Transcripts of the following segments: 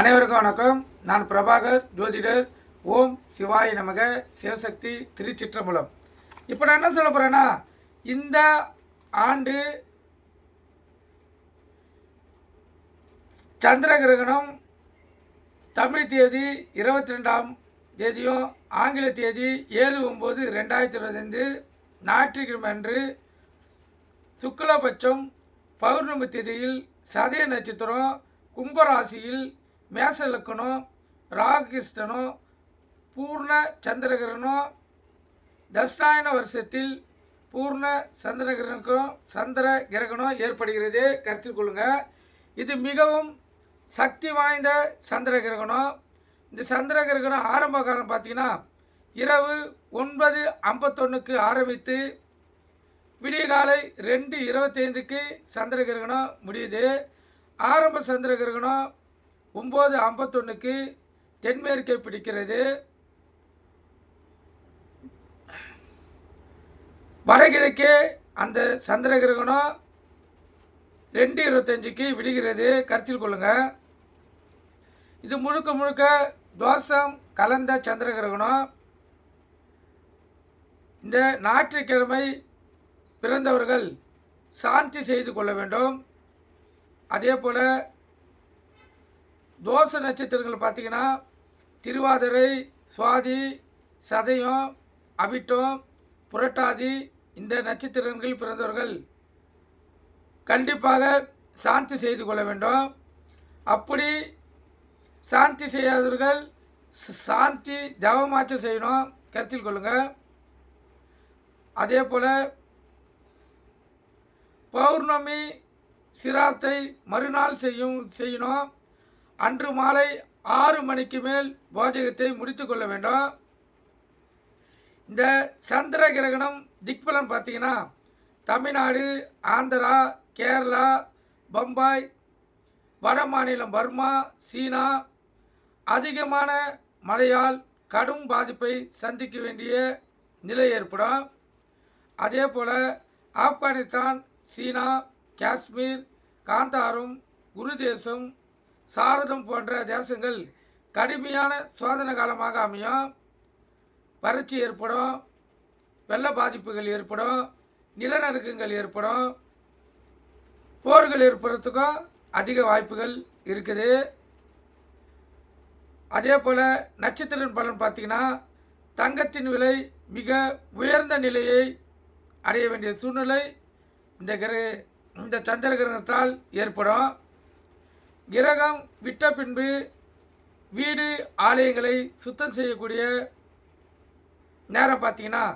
அனைவருக்கும் வணக்கம். நான் பிரபாகர் ஜோதிடர். ஓம் சிவாய நமக. சிவசக்தி திருச்சிற்றம்பலம். இப்போ நான் என்ன சொல்ல போகிறேன்னா இந்த ஆண்டு சந்திர கிரகணம் தமிழ் தேதி இருபத்தி ரெண்டாம் தேதியும் ஆங்கில தேதி ஏழு ஒம்பது ரெண்டாயிரத்தி இருபத்தைந்து ஞாயிற்றுக்கிழமை அன்று சுக்லபட்சம் பௌர்ணமி தேதியில் சதய நட்சத்திரம் கும்பராசியில் மேச லக்கணம் ராகிருஷ்ணனும் பூர்ண சந்திரகிரகணம் தஸ்தாயன வருஷத்தில் பூர்ண சந்திரகிரனுக்கும் சந்திர கிரகணம் ஏற்படுகிறது கருத்தில் கொள்ளுங்க. இது மிகவும் சக்தி வாய்ந்த சந்திர கிரகணம் இந்த சந்திர கிரகணம் ஆரம்ப காலம் பார்த்தீங்கன்னா இரவு ஒன்பது ஐம்பத்தொன்னுக்கு ஆரம்பித்து விடியகாலை ரெண்டு இருபத்தைந்துக்கு சந்திர கிரகணம் முடியுது. ஆரம்ப சந்திர கிரகணம் ஒம்பது ஐம்பத்தொன்றுக்கு தென்மேற்கை பிடிக்கிறது. வடகிழக்கே அந்த சந்திர கிரகணம் ரெண்டு இருபத்தஞ்சுக்கு விடுகிறது. கருத்தில் கொள்ளுங்கள் இது முழுக்க முழுக்க தோஷம் கலந்த சந்திர கிரகணம் இந்த ஞாயிற்றுக்கிழமை பிறந்தவர்கள் சாந்தி செய்து கொள்ள வேண்டும். அதே போல் தோச நட்சத்திரங்கள் பார்த்தீங்கன்னா திருவாதிரை சுவாதி சதயம் அவிட்டம் புரட்டாதி இந்த நட்சத்திரங்களில் பிறந்தவர்கள் கண்டிப்பாக சாந்தி செய்து கொள்ள வேண்டும். அப்படி சாந்தி செய்யாதவர்கள் சாந்தி ஜபமாற்றம் செய்யணும். கருத்தில் கொள்ளுங்கள் அதே போல் பௌர்ணமி சிராத்தை மறுநாள் செய்யும் செய்யணும். அன்று மாலை ஆறு மணிக்கு மேல் போஜகத்தை முடித்து கொள்ள வேண்டும். இந்த சந்திர கிரகணம் திக்பலன் பார்த்தீங்கன்னா தமிழ்நாடு ஆந்திரா கேரளா பம்பாய் வட மாநிலம் பர்மா சீனா அதிகமான மழையால் கடும் பாதிப்பை சந்திக்க வேண்டிய நிலை ஏற்படும். அதே போல் ஆப்கானிஸ்தான் சீனா காஷ்மீர் காந்தாரம் குருதேசம் சாரதம் போன்ற தேசங்கள் கடுமையான சோதனை காலமாக அமையும். வறட்சி ஏற்படும் வெள்ள பாதிப்புகள் ஏற்படும் நிலநடுக்கங்கள் ஏற்படும் போர்கள் ஏற்படுறதுக்கும் அதிக வாய்ப்புகள் இருக்குது. அதே போல் நட்சத்திரம் பலன் பார்த்தீங்கன்னா தங்கத்தின் விலை மிக உயர்ந்த நிலையை அடைய வேண்டிய சூழ்நிலை இந்த கிர இந்த சந்திர கிரகணத்தால் ஏற்படும். கிரகம் விட்ட பின்பு வீடு ஆலயங்களை சுத்தம் செய்யக்கூடிய நேரம் பார்த்தீங்கன்னா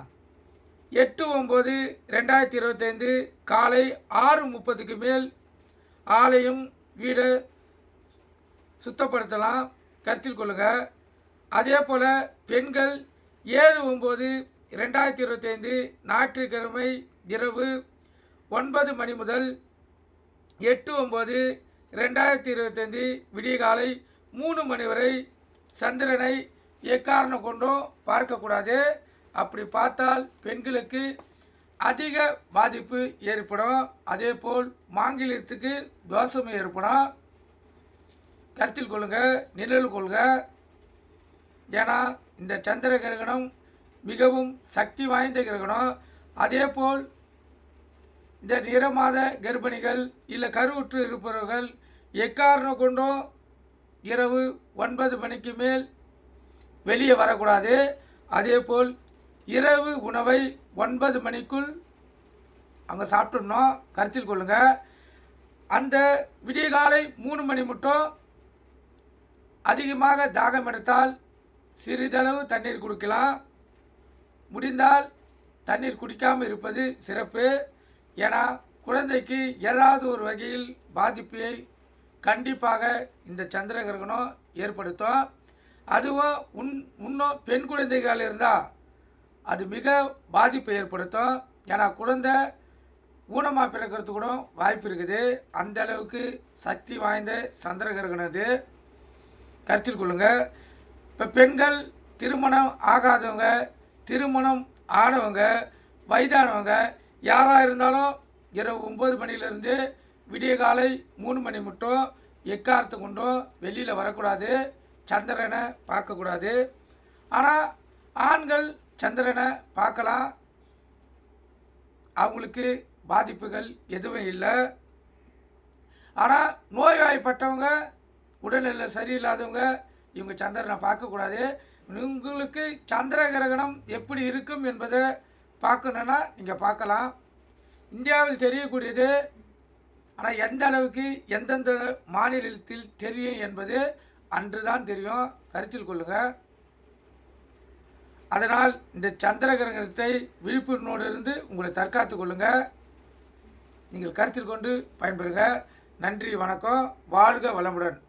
எட்டு ஒம்பது ரெண்டாயிரத்தி இருபத்தைந்து காலை ஆறு முப்பதுக்கு மேல் ஆலயம் வீடை சுத்தப்படுத்தலாம். கருத்தில் கொள்ளுங்கள் அதே போல் பெண்கள் ஏழு ஒம்பது ரெண்டாயிரத்தி இருபத்தைந்து ஞாயிற்றுக்கிழமை இரவு ஒன்பது மணி முதல் எட்டு ஒம்பது ரெண்டாயிரத்தி இருபத்தைந்து விடியகாலை மூணு மணி வரை சந்திரனை எக்காரணம் கொண்டும் பார்க்கக்கூடாது. அப்படி பார்த்தால் பெண்களுக்கு அதிக பாதிப்பு ஏற்படும். அதே போல் மாங்கிலியத்துக்கு தோஷம் ஏற்படும். கருத்தில் கொள்ளுங்க நிழல் கொள்க. ஏன்னா இந்த சந்திர கிரகணம் மிகவும் சக்தி வாய்ந்த கிரகணம். அதே போல் இந்த நிறமாத கர்ப்பிணிகள் இல்லை கருவுற்று இருப்பவர்கள் எக்காரணம் கொண்டும் இரவு ஒன்பது மணிக்கு மேல் வெளியே வரக்கூடாது. அதேபோல் இரவு உணவை ஒன்பது மணிக்குள் அங்கே சாப்பிட்டுடணும். கருத்தில் கொள்ளுங்கள் அந்த விடியகாலை மூணு மணி மட்டும் அதிகமாக தாகம் எடுத்தால் சிறிதளவு தண்ணீர் குடிக்கலாம். முடிந்தால் தண்ணீர் குடிக்காமல் இருப்பது சிறப்பு. ஏன்னா குழந்தைக்கு ஏதாவது ஒரு வகையில் பாதிப்பை கண்டிப்பாக இந்த சந்திர கிரகணம் ஏற்படுத்தும். அதுவும் உன் இன்னும் பெண் குழந்தைகள் இருந்தால் அது மிக பாதிப்பை ஏற்படுத்தும். ஏன்னா குழந்தை ஊனமாக பிறக்கிறது கூட வாய்ப்பு இருக்குது. அந்த அளவுக்கு சக்தி வாய்ந்த சந்திர கிரகணம் இது கருத்தில் கொள்ளுங்கள் இப்போ பெண்கள் திருமணம் ஆகாதவங்க திருமணம் ஆனவங்க வயதானவங்க யாராக இருந்தாலும் இரவு ஒம்பது மணிலேருந்து விடிய காலை மூணு மணி மட்டும் எக்காரத்தை கொண்டும் வெளியில் வரக்கூடாது. சந்திரனை பார்க்கக்கூடாது. ஆனால் ஆண்கள் சந்திரனை பார்க்கலாம். அவங்களுக்கு பாதிப்புகள் எதுவும் இல்லை. ஆனால் நோய்வாய்ப்பட்டவங்க உடல்நிலை சரியில்லாதவங்க இவங்க சந்திரனை பார்க்கக்கூடாது. உங்களுக்கு சந்திர கிரகணம் எப்படி இருக்கும் என்பதை பார்க்கணுன்னா நீங்கள் பார்க்கலாம். இந்தியாவில் தெரியக்கூடியது ஆனால் எந்த அளவுக்கு எந்தெந்த மாநிலத்தில் தெரியும் என்பது அன்று தான் தெரியும். கருத்தில் கொள்ளுங்கள் அதனால் இந்த சந்திர கிரகணத்தை இருந்து உங்களை தற்காத்து கொள்ளுங்கள் நீங்கள் கருத்தில் கொண்டு பயன்பெறுங்க. நன்றி வணக்கம். வாழ்க வளமுடன்.